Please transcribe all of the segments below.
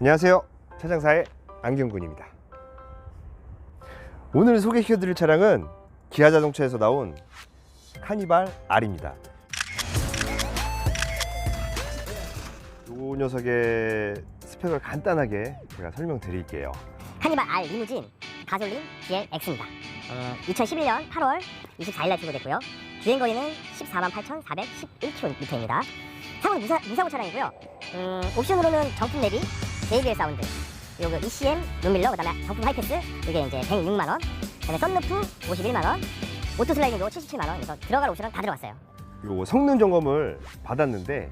안녕하세요. 차장사의 안경군입니다. 오늘 소개시켜드릴 차량은 기아 자동차에서 나온 카니발 R입니다. 이 녀석의 스펙을 간단하게 제가 설명드릴게요. 카니발 R 리무진 가솔린 GLX입니다. 어, 2011년 8월 24일 날 출고됐고요. 주행 거리는 14만 8,411km입니다. 차량은 무사, 무사고 차량이고요. 음, 옵션으로는 정품 내비, JBL 사운드, 요거 ECM 룸밀러, 그다음에 정품 하이패스 이게 이제 106만 원, 그다음에 썬루프 51만 원, 오토 슬라이딩도 77만 원. 그래서 들어갈 옵션은 다 들어갔어요. 요 성능 점검을 받았는데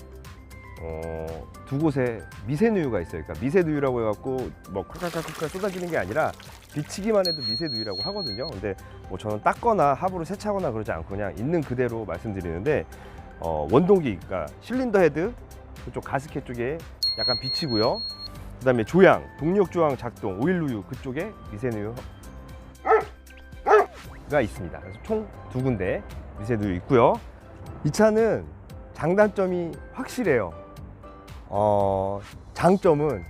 어, 두 곳에 미세 누유가 있어요. 그러니까 미세 누유라고 해갖고 뭐 콸콸콸콸 쏟아지는 게 아니라 비치기만 해도 미세 누유라고 하거든요. 근데 뭐 저는 닦거나 합으로 세차거나 그러지 않고 그냥 있는 그대로 말씀드리는데 어, 원동기, 그러니까 실린더 헤드 그쪽 가스켓 쪽에 약간 비치고요. 그다음에 조향, 동력 조향 작동, 오일 누유 그쪽에 미세 누유가 있습니다. 그래서 총 두 군데 미세 누유 있고요. 이 차는 장단점이 확실해요. 어, 장점은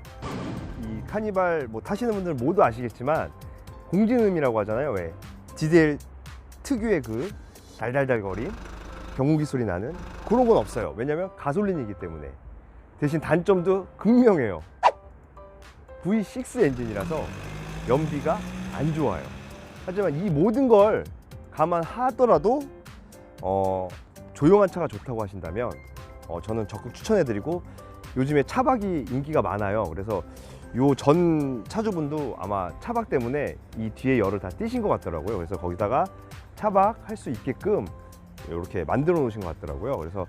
이 카니발 뭐 타시는 분들 모두 아시겠지만 공진음이라고 하잖아요. 왜? 디젤 특유의 그 달달달거림, 경운기 소리 나는 그런 건 없어요. 왜냐면 가솔린이기 때문에. 대신 단점도 극명해요. V6 엔진이라서 연비가 안 좋아요. 하지만 이 모든 걸 감안하더라도 어, 조용한 차가 좋다고 하신다면 어, 저는 적극 추천해드리고 요즘에 차박이 인기가 많아요. 그래서 요 전 차주분도 아마 차박 때문에 이 뒤에 열을 다 띄신 것 같더라고요. 그래서 거기다가 차박 할 수 있게끔 이렇게 만들어 놓으신 것 같더라고요. 그래서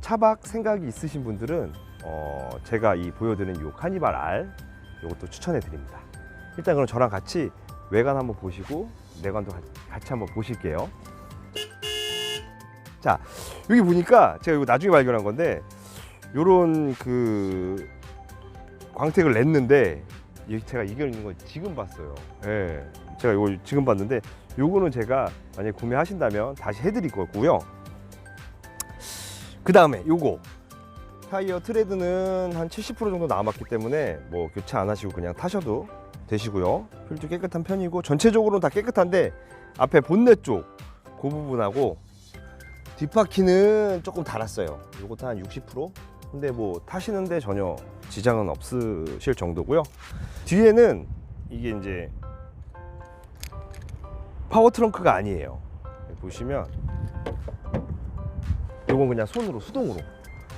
차박 생각이 있으신 분들은 어, 제가 이 보여드리는 요 카니발 R 이것도 추천해 드립니다. 일단 그럼 저랑 같이 외관 한번 보시고 내관도 같이- 한번 보실게요. 자 여기 보니까 제가 이거 나중에 발견한 건데 요런 그 광택을 냈는데 이 제가 이겨 있는 걸 지금 봤어요. 예. 제가 이거 지금 봤는데 요거는 제가 만약에 구매하신다면 다시 해드릴 거고요. 그 다음에 요거 타이어 트레드는 한 70% 정도 남았기 때문에 뭐 교체 안 하시고 그냥 타셔도 되시고요. 휠도 깨끗한 편이고 전체적으로는 다 깨끗한데 앞에 본넷 쪽 그 부분하고 뒷바퀴는 조금 달았어요. 요것도 한 60%? 근데 뭐 타시는데 전혀 지장은 없으실 정도고요. 뒤에는 이게 이제 파워 트렁크가 아니에요. 보시면 요건 그냥 손으로 수동으로.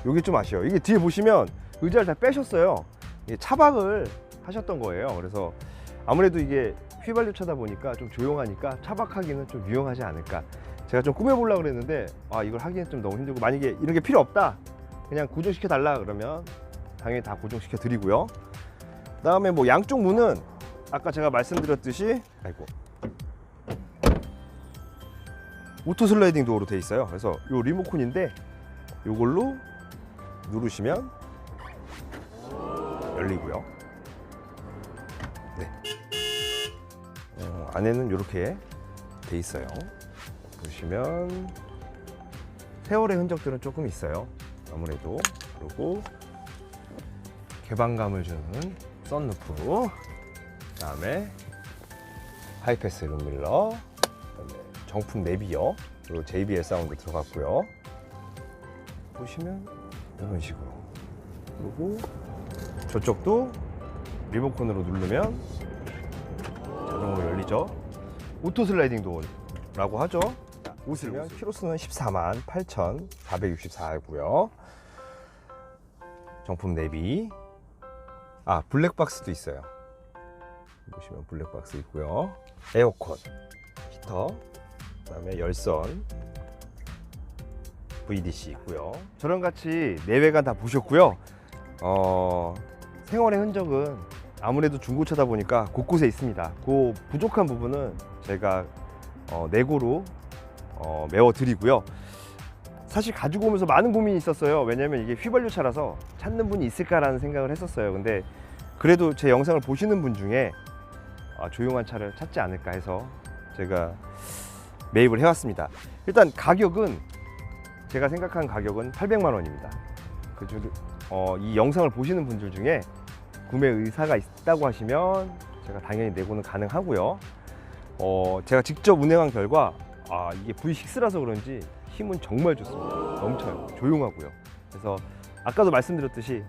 요게 좀 아쉬워요. 이게 뒤에 보시면 의자를 다 빼셨어요. 이게 차박을 하셨던 거예요. 그래서 아무래도 이게 휘발유 차다 보니까 좀 조용하니까 차박하기는 좀 유용하지 않을까. 제가 좀 꾸며보려고 그랬는데 아 이걸 하기엔 좀 너무 힘들고 만약에 이런 게 필요 없다 그냥 고정시켜 달라 그러면 당연히 다 고정시켜 드리고요 그 다음에 뭐 양쪽 문은 아까 제가 말씀드렸듯이 아이고 오토 슬라이딩 도어로 돼 있어요 그래서 요 리모컨인데 요걸로 누르시면 열리고요. 네. 어, 안에는 이렇게 돼 있어요. 보시면 세월의 흔적들은 조금 있어요. 아무래도. 그리고 개방감을 주는 썬루프. 그다음에 하이패스 룸밀러. 정품 내비어. 그리고 JBL 사운드 들어갔고요. 보시면 이런 식으로 그리고 저쪽도 리모컨으로 누르면 자동으로 열리죠. 오토 슬라이딩 도어라고 하죠. 옷을면 키로수는 14만 8,464고요. 정품 내비. 아, 블랙박스도 있어요. 보시면 블랙박스 있고요. 에어컨, 히터, 그 다음에 열선, VDC 있고요. 저랑 같이 내외관 다 보셨고요. 어, 생활의 흔적은 아무래도 중고차다 보니까 곳곳에 있습니다. 그 부족한 부분은 제가 어, 내고로 어, 메워드리고요. 사실 가지고 오면서 많은 고민이 있었어요. 왜냐면 이게 휘발유 차라서 찾는 분이 있을까라는 생각을 했었어요. 근데 그래도 제 영상을 보시는 분 중에 아, 조용한 차를 찾지 않을까 해서 제가 매입을 해왔습니다. 일단 가격은 제가 생각한 가격은 800만 원입니다. 그 중, 어, 이 영상을 보시는 분들 중에 구매 의사가 있다고 하시면 제가 당연히 내고는 가능하고요. 어, 제가 직접 운행한 결과 아, 이게 V6라서 그런지 힘은 정말 좋습니다. 넘쳐요. 조용하고요. 그래서 아까도 말씀드렸듯이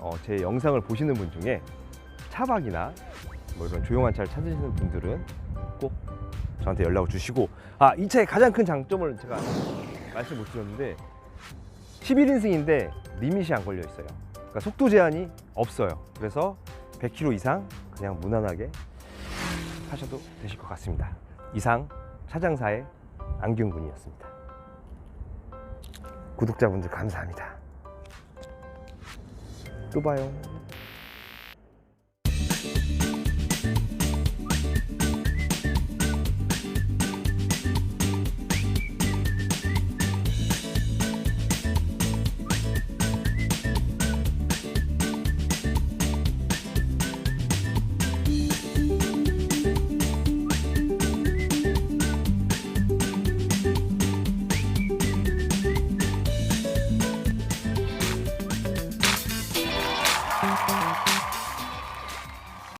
어, 제 영상을 보시는 분 중에 차박이나 뭐 이런 조용한 차를 찾으시는 분들은 꼭 저한테 연락을 주시고 아, 이 차의 가장 큰 장점을 제가 말씀 못 드렸는데 11인승인데 리밋이 안 걸려 있어요. 그러니까 속도 제한이 없어요. 그래서 100km 이상 그냥 무난하게 하셔도 되실 것 같습니다. 이상 차장사의 안경군이었습니다. 구독자분들 감사합니다. 또 봐요.